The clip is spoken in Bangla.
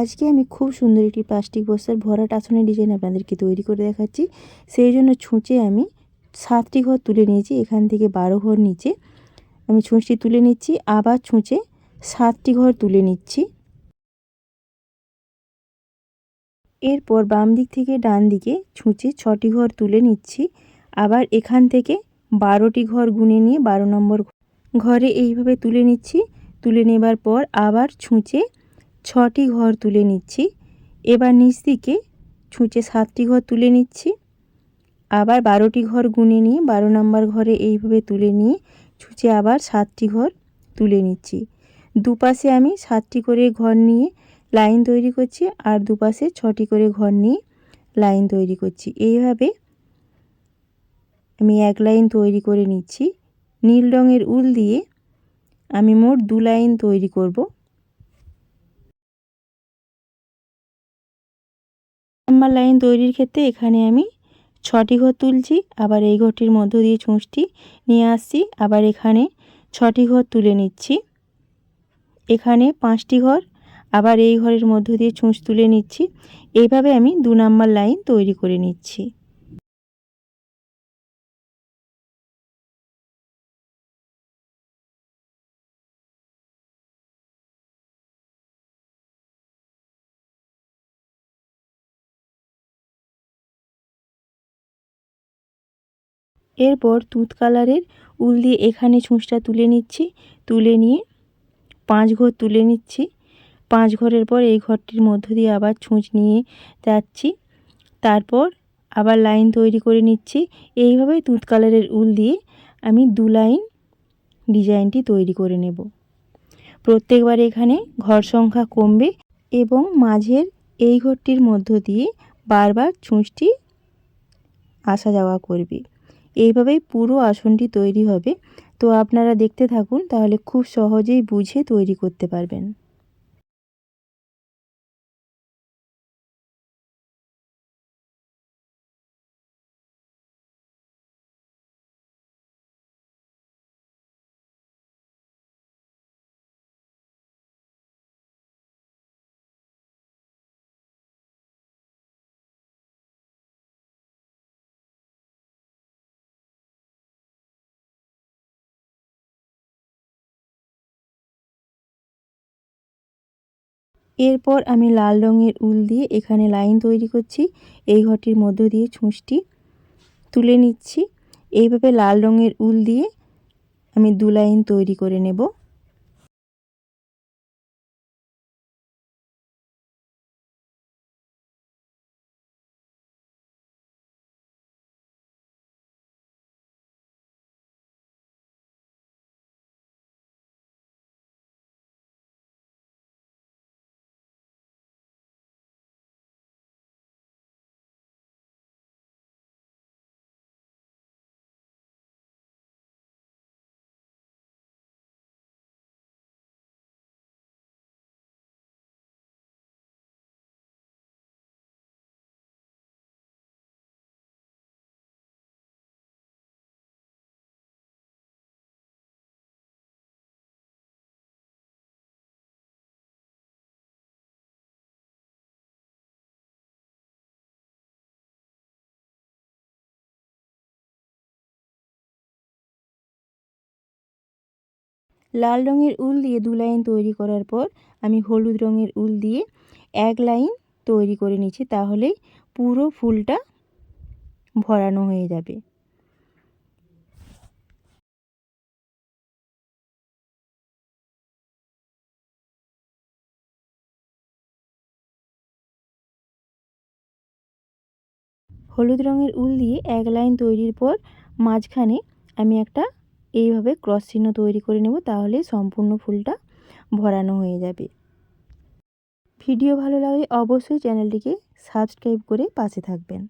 আজকে আমি খুব সুন্দর একটি প্লাস্টিক বস্তার ভরা টাছনের ডিজাইন আপনাদেরকে তৈরি করে দেখাচ্ছি। সেই জন্য ছুঁচে আমি সাতটি ঘর তুলে নিয়েছি, এখান থেকে বারো ঘর নিচে। আমি ছুঁচটি তুলে নিচ্ছি, আবার ছুঁচে সাতটি ঘর তুলে নিচ্ছি। এরপর বাম দিক থেকে ডান দিকে ছুঁচে ছটি ঘর তুলে নিচ্ছি, আবার এখান থেকে বারোটি ঘর গুনে নিয়ে বারো নম্বর ঘরে এইভাবে তুলে নিচ্ছি। তুলে নেবার পর আবার ছুঁচে ছটি ঘর তুলে নিচ্ছি। এবার নিচ দিকে ছুঁচে সাতটি ঘর তুলে নিচ্ছি। আবার বারোটি ঘর গুনে নিয়ে, বারো নম্বর ঘরে এইভাবে তুলে নিয়ে ছুঁচে আবার সাতটি ঘর তুলে নিচ্ছি। দুপাশে আমি সাতটি করে ঘর নিয়ে লাইন তৈরি করছি আর দুপাশে ছটি করে ঘর নিয়ে লাইন তৈরি করছি। এইভাবে আমি এক লাইন তৈরি করে নিচ্ছি। নীল রঙের উল দিয়ে আমি মোট দু লাইন তৈরি করব। নাম্বার লাইন তৈরির ক্ষেত্রে এখানে আমি ছটি ঘর তুলছি, আবার এই ঘরটির মধ্য দিয়ে ছুঁচটি নিয়ে আসছি, আবার এখানে ছটি ঘর তুলে নিচ্ছি। এখানে পাঁচটি ঘর, আবার এই ঘরের মধ্য দিয়ে ছুঁচ তুলে নিচ্ছি। এইভাবে আমি দু নাম্বার লাইন তৈরি করে নিচ্ছি। এরপর তুত কালারের উল দিয়ে এখানে ছুঁচটা তুলে নিচ্ছি। তুলে নিয়ে পাঁচ ঘর তুলে নিচ্ছি। পাঁচ ঘরের পর এই ঘরটির মধ্য দিয়ে আবার ছুঁচ নিয়ে যাচ্ছি। তারপর আবার লাইন তৈরি করে নিচ্ছি। এইভাবে তুত কালারের উল দিয়ে আমি দু লাইন ডিজাইনটি তৈরি করে নেব। প্রত্যেকবার এখানে ঘর সংখ্যা কমবে এবং মাঝের এই ঘরটির মধ্য দিয়ে বারবার ছুঁচটি আসা যাওয়া করবে। এইভাবেই পুরো আসনটি তৈরি হবে। তো আপনারা দেখতে থাকুন, তাহলে খুব সহজেই বুঝে তৈরি করতে পারবেন। এরপর আমি লাল রঙের উল দিয়ে এখানে লাইন তৈরি করছি। এই ঘরটির মধ্য দিয়ে ছুঁচটি তুলে নিচ্ছি। এইভাবে লাল রঙের উল দিয়ে আমি দু লাইন তৈরি করে নেব। লাল রঙের উল দিয়ে দু লাইন তৈরি করার পর আমি হলুদ রঙের উল দিয়ে এক লাইন তৈরি করে নিচ্ছি তাহলেই পুরো ফুলটা ভরানো হয়ে যাবে। হলুদ রঙের উল দিয়ে এক লাইন তৈরির পর মাঝখানে আমি একটা এইভাবে ক্রস চিহ্ন তৈরি করে নেব তাহলে সম্পূর্ণ ফুলটা ভরানো হয়ে যাবে। ভিডিও ভালো লাগলে অবশ্যই চ্যানেলটিকে সাবস্ক্রাইব করে পাশে থাকবেন।